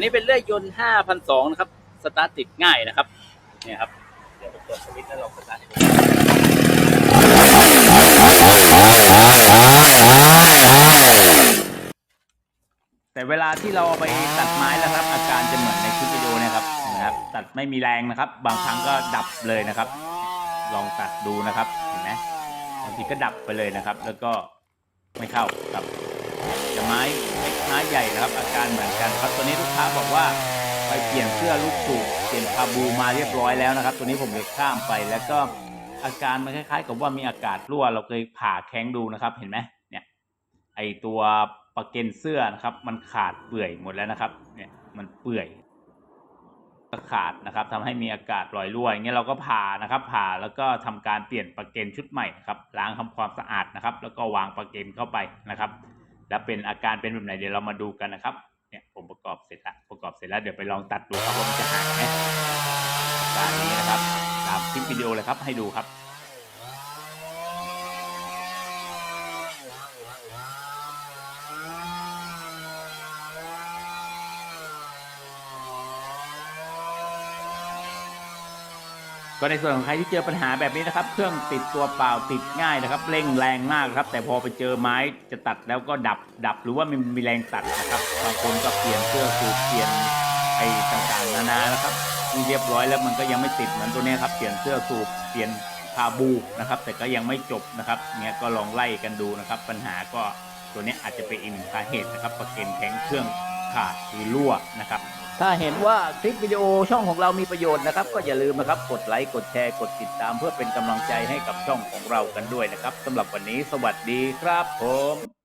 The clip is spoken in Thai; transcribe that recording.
ันนี้เป็นเลื่อยยนต์5,200นะครับ สตาร์ทติดง่ายนะครับ เนี่ยครับ เดี๋ยวผมกดสวิตช์แล้วลองสตาร์ทดูแต่เวลาที่เราเอาไปตัดไม้แล้วครับ อาการจะเหมือนในคลิปวิดีโอนะครับนะครับ ตัดไม่มีแรงนะครับ บางครั้งก็ดับเลยนะครับ ลองตัดดูนะครับ เห็นไหมบางทีก็ดับไปเลยนะครับ แล้วก็ไม่เข้าครับ จะไม้เล็กไม้ใหญ่นะครับ อาการเหมือนกันครับตัวนี้ลูกค้าบอกว่าไปเปลี่ยนเสื้อลูกสูบเปลี่ยนคาบูมาเรียบร้อยแล้วนะครับ ตัวนี้ผมเลยข้ามไปแล้วก็อาการมันคล้ายๆ กับว่ามีอากาศรั่วเราเคยผ่าแข้งดูนะครับ เห็นไหมเนี่ยไอตัวปะเก็นเสื้อนะครับ มันขาดเปื่อยหมดแล้วนะครับ เนี่ยมันเปื่อยขาดนะครับทำให้มีอากาศลอยรั่วอย่างเงี้ยเราก็ผ่านะครับผ่าแล้วก็ทำการเปลี่ยนปะเก็นชุดใหม่นะครับล้างทำความสะอาดนะครับ แล้วก็วางปะเก็นเข้าไปนะครับ แล้วเป็นอาการเป็นแบบไหนเดี๋ยวเรามาดูกันนะครับเนี่ยผมประกอบเสร็จละประกอบเสร็จแล้วเดี๋ยวไปลองตัดดูครับว่ามันจะหายไหมอาการนี้นะครับตามคลิปวิดีโอเลยครับให้ดูครับ ก็ในส่วนของใครที่เจอปัญหาแบบนี้นะครับ เครื่องติดตัวเปล่าติดง่ายนะครับเร่งแรงมากครับ แต่พอไปเจอไม้จะตัดแล้วก็ดับดับหรือว่ามันมีแรงตัดนะครับบางคนก็เปลี่ยนเสื้อสูทเปลี่ยนไอ้ต่างๆนานานะครับนี่เรียบร้อยแล้วมันก็ยังไม่ติดเหมือนตัวนี้ครับเปลี่ยนเสื้อสูทเปลี่ยนคาบูนะครับ แต่ก็ยังไม่จบนะครับเนี่ยก็ลองไล่กันดูนะครับ ปัญหาก็ตัวนี้อาจจะเป็นอีกหนึ่งสาเหตุนะครับประเก็นแข็งเครื่อง ขาดหรือรั่วนะครับถ้าเห็นว่าคลิปวิดีโอช่องของเรามีประโยชน์นะครับ ก็อย่าลืมนะครับกดไลค์กดแชร์กดติดตามเพื่อเป็นกำลังใจให้กับช่องของเรากันด้วยนะครับสำหรับวันนี้สวัสดีครับผม